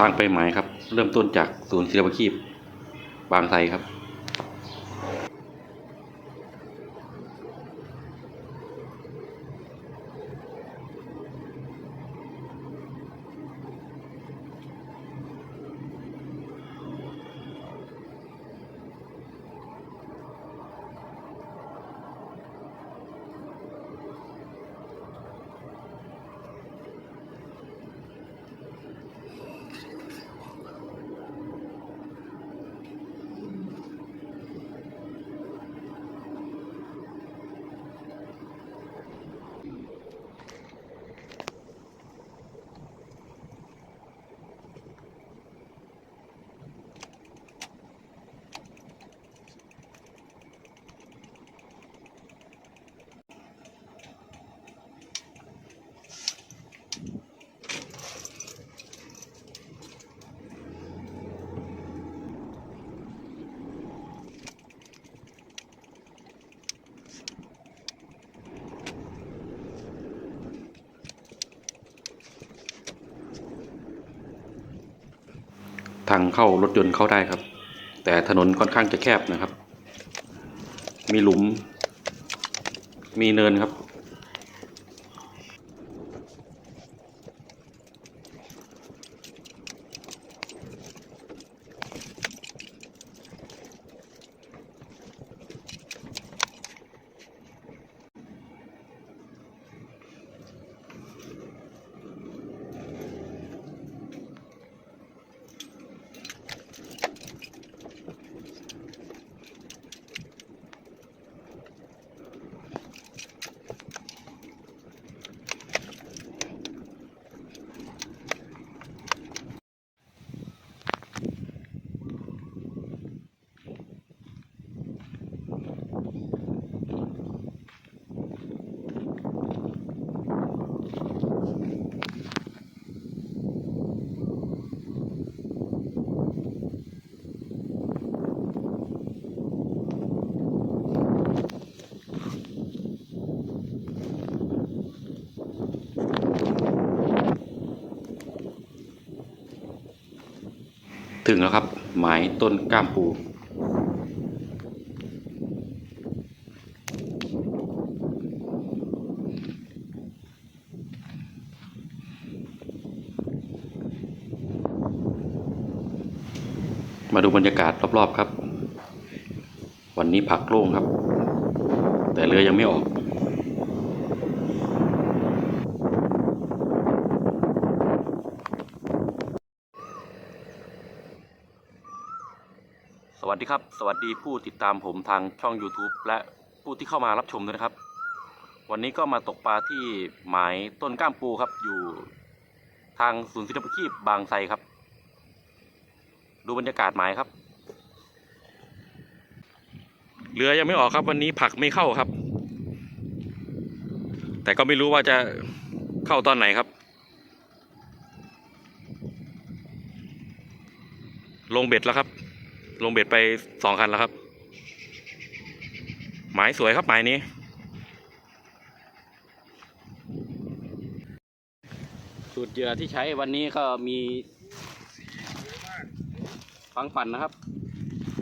ทางไปหมายครับ เริ่มต้นจากศูนย์ศิลปาชีพ บางไทรครับางเข้ารถยนต์เข้าได้ครับ แต่ถนนค่อนข้างจะแคบนะครับ มีหลุม มีเนินครับ ถึงแล้วครับ หมายต้นก้ามปู มาดูบรรยากาศรอบ ๆ ครับ วันนี้ผักโล่งครับ แต่เรือยังไม่ออก สวั สวัสดีผู้ติดตามผมทางช่อง YouTube และผู้ที่เข้ามารับชมด้วยนะครับ วันนี้ก็มาตกปลาที่หมายต้นก้ามปูครับอยู่ทางศูนย์ศิลปาชีพบางไทรครับ ดูบรรยากาศหมายครับ เรือยังไม่ออกครับ วันนี้ผักไม่เข้าครับ แต่ก็ไม่รู้ว่าจะเข้าตอนไหนครับ ลงเบ็ดแล้วครับ ลงเบ็ดไปสองคันแล้วครับ หมายสวยครับหมายนี้ สูตรเหยื่อที่ใช้วันนี้ก็มีฟังปั่นนะครับ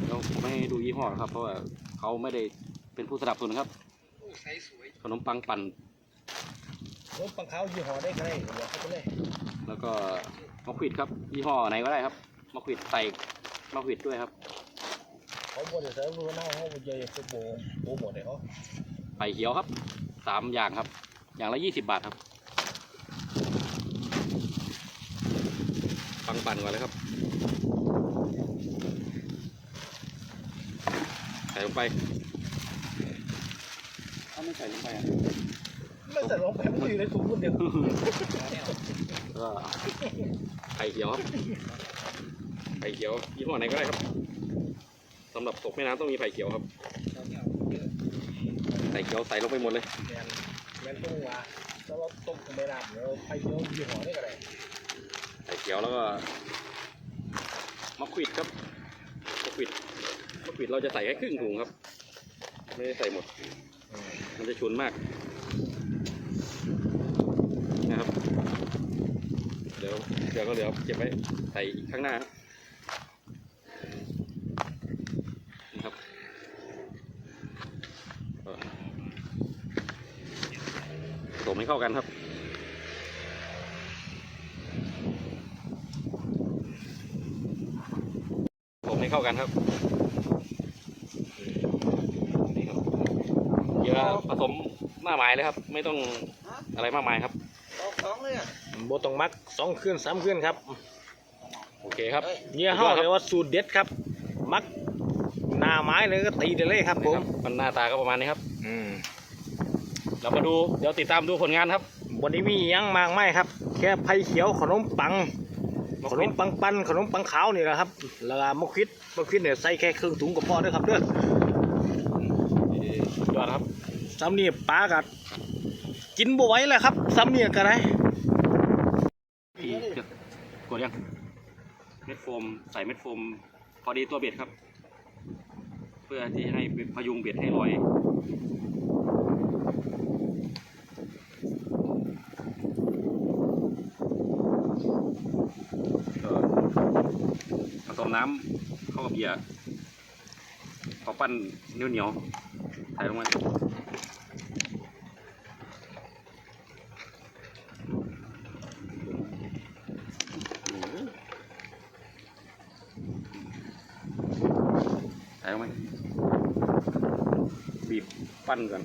เราไม่ให้ดูยี่ห้อนะครับ เพราะว่าเขาไม่ได้เป็นผู้สนับสนุนครับโอ้ไซส์สวยขนมปังปั่นรถปังเขายี่ห้อได้ก็ได้บอกเขาไปเลยแล้วก็มะขวิดครับยี่ห้อไหนก็ได้ครับมะขวิดใส่มะขวิดด้วยครับ เขาบอกจะใช้รู้หน้าเขาบอกจะไปโบโบหมดเลยเขาไผ่เขียวครับสามอย่างครับ อย่างละยี่สิบบาทครับปังปั่นก่อนเลยครับใส่ลงไปถ้าไม่ใส่ลงไปอะไม่แต่ลงไปมันอยู่ในถุงคนเดียวก็ไผ่เขียวครับไผ่เขียวยี่ห้อไหนก็ได้ครับสำหรับตกแม่น้ำต้องมีไผ่เขียวครับไผ่เขียวใส่ลงไปหมดเลยแมนแมนต้องว่าแล้วเราต้มไม่นานเดี๋ยวไปเที่ยวยี่ห้อได้ก็ได้ไข่เขียวแล้วก็มะขวิดครับมะขวิดมะขวิดเราจะใส่แค่ครึ่งถุงครับ ไม่ได้ใส่หมด มันจะฉุนมากนะครับ เดี๋ยวจะลือก็เหลือเก็บไว้ใส่อีกข้างหน้าครับนี่ครับก็ผสมให้ เข้ากันครับ ผมให้เข้ากันครับนี่ครับเยอะผสมมากมายเลยครับ ไม่ต้องอะไรมากมายครับโบต้องมักสองขึ้นสามขึ้นครับ โอเคครับเนี่ยเขาเรียกว่าสูตรเด็ดครับ มักหน้าไม้เลยก็ตีได้เลยครับผมมันหน้าตาก็ประมาณนี้ครับ อืม เรามาดูเดี๋ยวติดตามดูผลงานครับวันนี้มีอิหยังมากไหมครับ แค่ไผ่เขียวขนมปัง ขนมปังปันขนมปังขาวนี่แหละครับแล้วก็มะควิดมะควิดเนี่ยใส่แค่ครึ่งถุงก็พอเด้อครับเด้อยอดครับซ้ำนี่ปลากัดกินบ่ไหว้แล้วครับซ้ำนี่ก็ได้พี่จะกดยังเม็ดโฟมใส่เม็ดโฟม พอดีตัวเบ็ดครับ เพื่อที่ให้พยุงเบ็ดให้ลอย ก็ผส มน้ำเข้ากับเบียร์พอปั้นเหนียวเหนียวๆใส่ลงมาใส่ลงไปบีบปั้นก่อน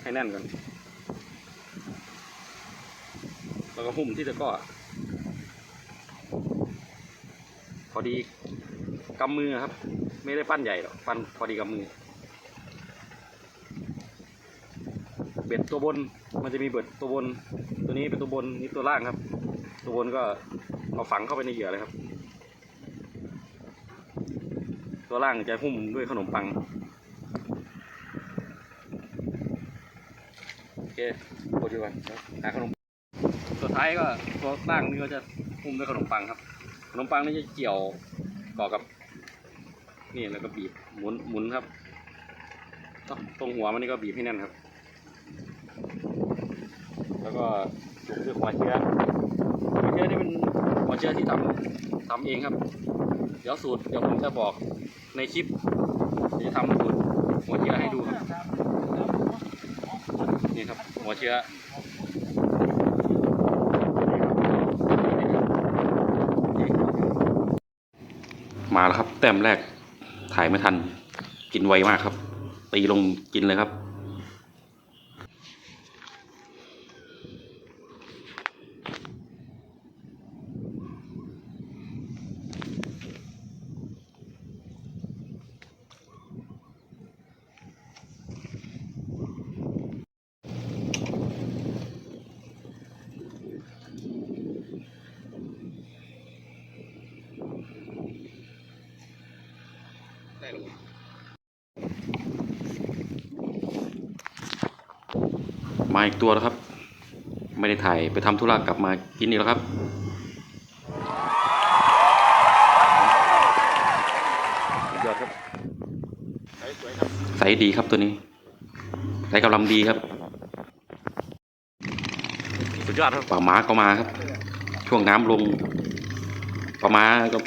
ให้แน่นก่อนแล้วก็หุ้มที่ตะกร้อ พ อดีกำมือครับ ไม่ได้ปั้นใหญ่หรอกปั้นพอดีกำมือ เบ็ดตัวบนมันจะมีเบ็ดตัวบน ตัวนี้เป็นตัวบนนี่ตัวล่างครับ ตัวบนก็เอาฝังเข้าไปในเหยื่อเลยครับ ตัวล่างจะหุ้มด้วยขนมปังโอเคกดดีกว่าหาขนมตัวท้ายก็ตัวล่างนี่ก็จะหุ้มด้วยขนมปังครับ นมปังนี่จะเกี่ยวก่อกับ นี่แล้วก็บีบหมุนหมุนครับตรงหัวมันนี่ก็บีบให้แน่นครับ แล้วก็จุกด้วยหัวเชื้อหัวเชื้อนี่เป็นหัวเชื้อที่ทำทำเองครับ เดี๋ยวสูตรเดี๋ยวผมจะบอกในคลิปจะทำสูตรหัวเชื้อให้ดูครับนี่ครับ หัวเชื้อ มาแล้วครับ แต้มแรกถ่ายไม่ทัน กินไวมากครับ ตีลงกินเลยครับ มาอีกตัวแล้วครับ ไม่ได้ถ่ายไปทำธุระกลับมากินอีกแล้วครับ ยอดครับไซส์ดีครับตัวนี้ไซส์กำลังดีครับสุดยอดครับป่าม้าก็มาครับ ช่วงน้ำลงป่าม้าก็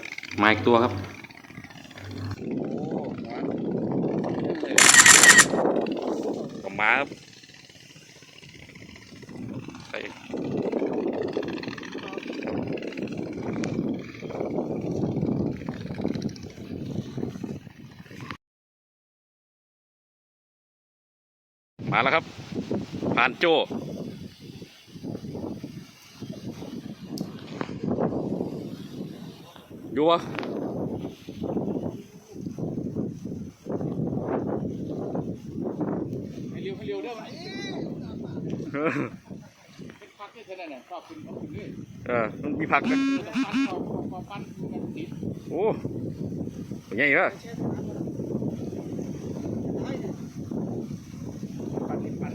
มาอีกตัวครับป่าม้าครับใส่ มาแล้วครับผ่านโจอยู่วะให้เร็วให้เร็วเด้อวะเป็นพักที่เท่านั้นน่ะชอบขึ้นเขาขึ้นเลยเออมันมีผักนะต้องปั้นเขาเขาปั้นกันติดโอ้เป็นไงเหรอ ปั้นติดปั้น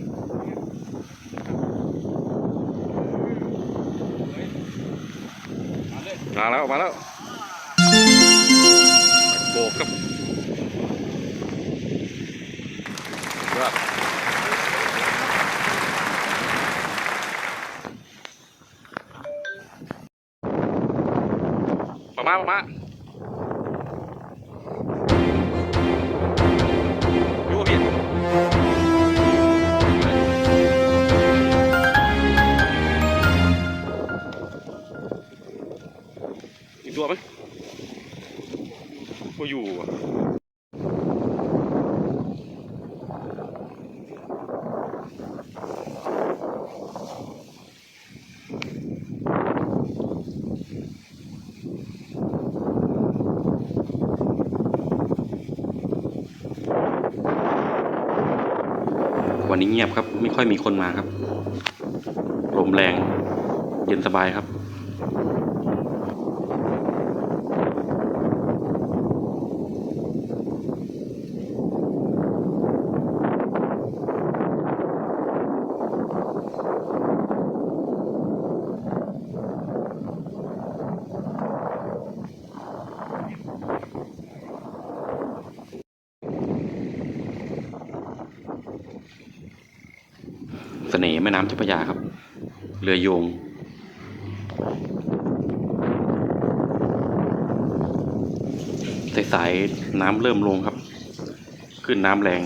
มาเลยมาแล้ว มาแล้วโบกครับยอดมามาอยู่ วันนี้เงียบครับ ไม่ค่อยมีคนมาครับ ลมแรง เย็นสบายครับ สน่ห์แม่น้ำเจ้าพระยาครับ เรือโยง สายๆน้ำเริ่มลงครับ ขึ้นน้ำแรง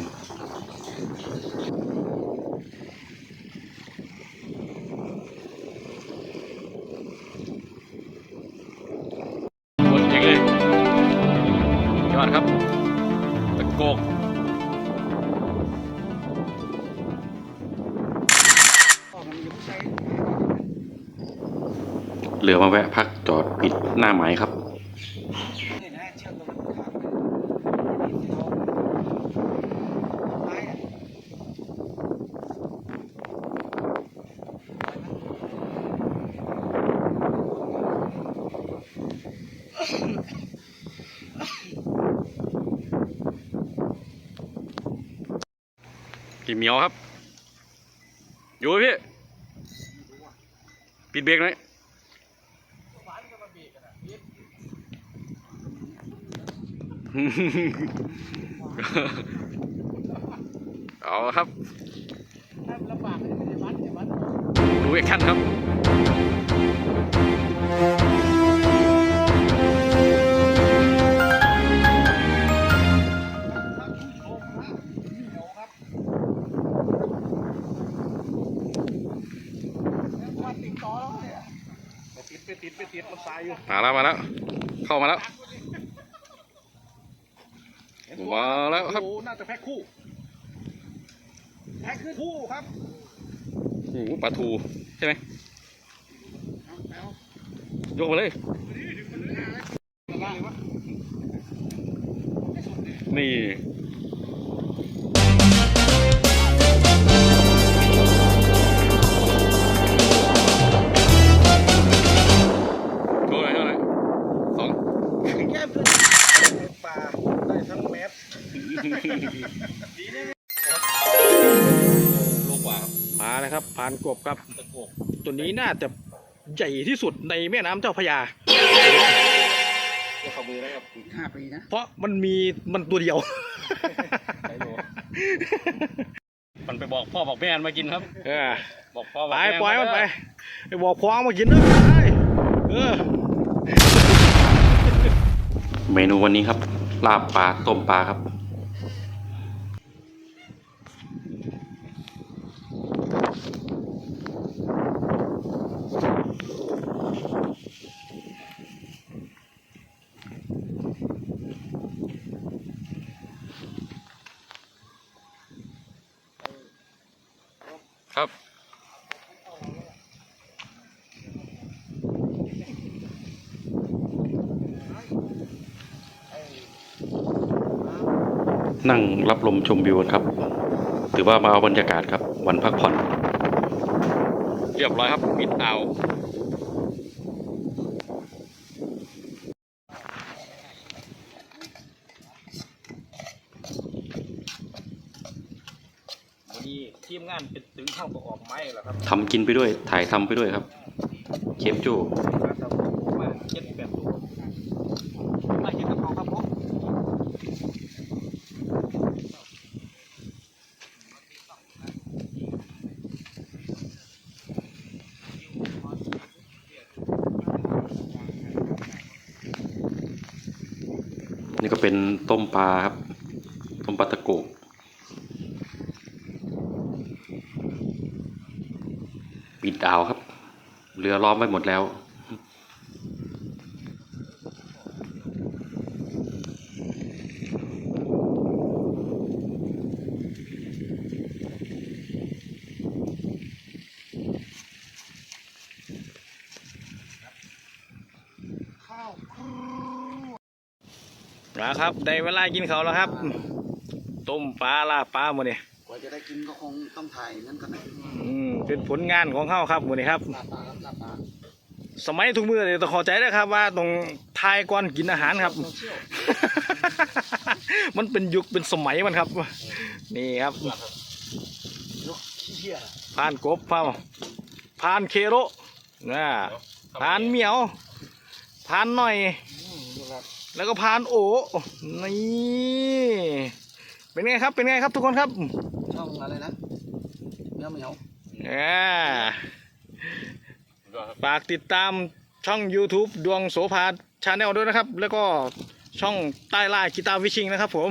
หมดจริงเลยยอดครับ ตะโกก เรือมาแวะพักจอดปิดหน้าไม้ครับพี่เหมียวครับ อยู่พี่ ปิดเบรกหน่อย เอาครับดูแอคชั่นครับติดไปติดไปติดมันตายอยู่มาแล้วมาแล้ว เข้ามาแล้ว มาแล้วครับโอ้น่าจะแพ็คคู่แพ็คคู่ครับโอ้โหปลาทูใช่ไหมยกมาเลย นี่ โลกว่าครับมานะครับผ่านกบครับ ตะโกกตัวนี้น่าจะใหญ่ที่สุดในแม่น้ำเจ้าพระยา จะขับมือได้ครับห้าปีนะเพราะมันมีมันตัวเดียวใช้โลมันไปบอกพ่อบอกแม่มันมากินครับ เออบอกพ่อบอกไปแม่ปล่อยมันไปเด้ไปบอกพ้องมากินด้วยไปเออ เมนูวันนี้ครับ ลาบปลาต้มปลาครับครับ นั่งรับลมชมวิวกันครับ ถือว่ามาเอาบรรยากาศครับ วันพักผ่อน เรียบร้อยครับมิดอ่าววันนี้ทีมงานเป็นถึงข้างประกอบไม้แล้วครับทำกินไปด้วยถ่ายทำไปด้วยครับเชฟโจมาทำมาเจ็ดแปดตัวมาเห็นกับเขาครับผม นี่ก็เป็น ต้มปลาครับ ต้มปลาตะโกกปิดดาวครับ เรือล้อมไว้หมดแล้ว นะครับได้เว ลากินเขาวแล้วครับ ต้มปลาลาบปลาหมดนี่กว่าจะได้กินก็คงต้องถ่ายนั่นกันนะอืมเป็นผลงานของเขาครับหมดนี่ครับ ลาบปลาครับลาบปลาสมัยทุกมือเลยต้องเขอใจนะครับ ว่าต้องทายก่อนกินอาหารครับ โซเชียล มันเป็นยุคเป็นสมัยมันครับ นี่ครับยกขี้เหี้ยพานกบพานพานเคโรนะพานเหมียวพานหน่อยอืมดูครับ แล้วก็พานโอนี่เป็นไงครับเป็นไงครับทุกคนครับช่องอะไรนะเนื้อเหมียวอ่าฝากติดตามช่อง YouTube ดวงโสภาชาแนลด้วยนะครับ แล้วก็ช่องใต้ล่ากีตาร์วิชิงนะครับ ผม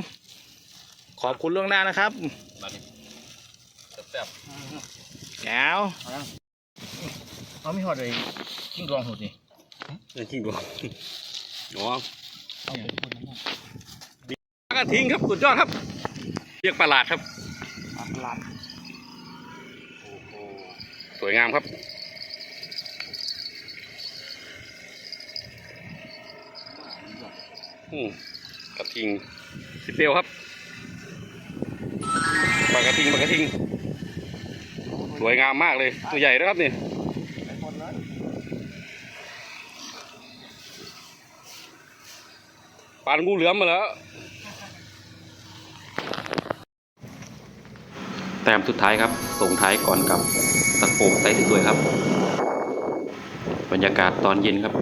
ขอบคุณล่วงหน้านะครับแซ่บแก้วเอาไม่หอดเลยกิ้งดวงหดนี่ๆจริงดูอ๋อเอาอย่างนี้ ปลากระทิงครับสุดยอดครับ เรียกประหลาดครับปลาประหลาดสวยงามครับอืมกระทิงสิเปรียวครับปลากระทิงปลากระทิง สวยงามมากเลย ตัวใหญ่นะครับนี่ ไปหมดเลย ปานงูเหลือมมาแล้ว แต้มสุดท้ายครับ ส่งท้ายก่อนกับตะโกกใส่ถึงด้วยครับ บรรยากาศตอนเย็นครับ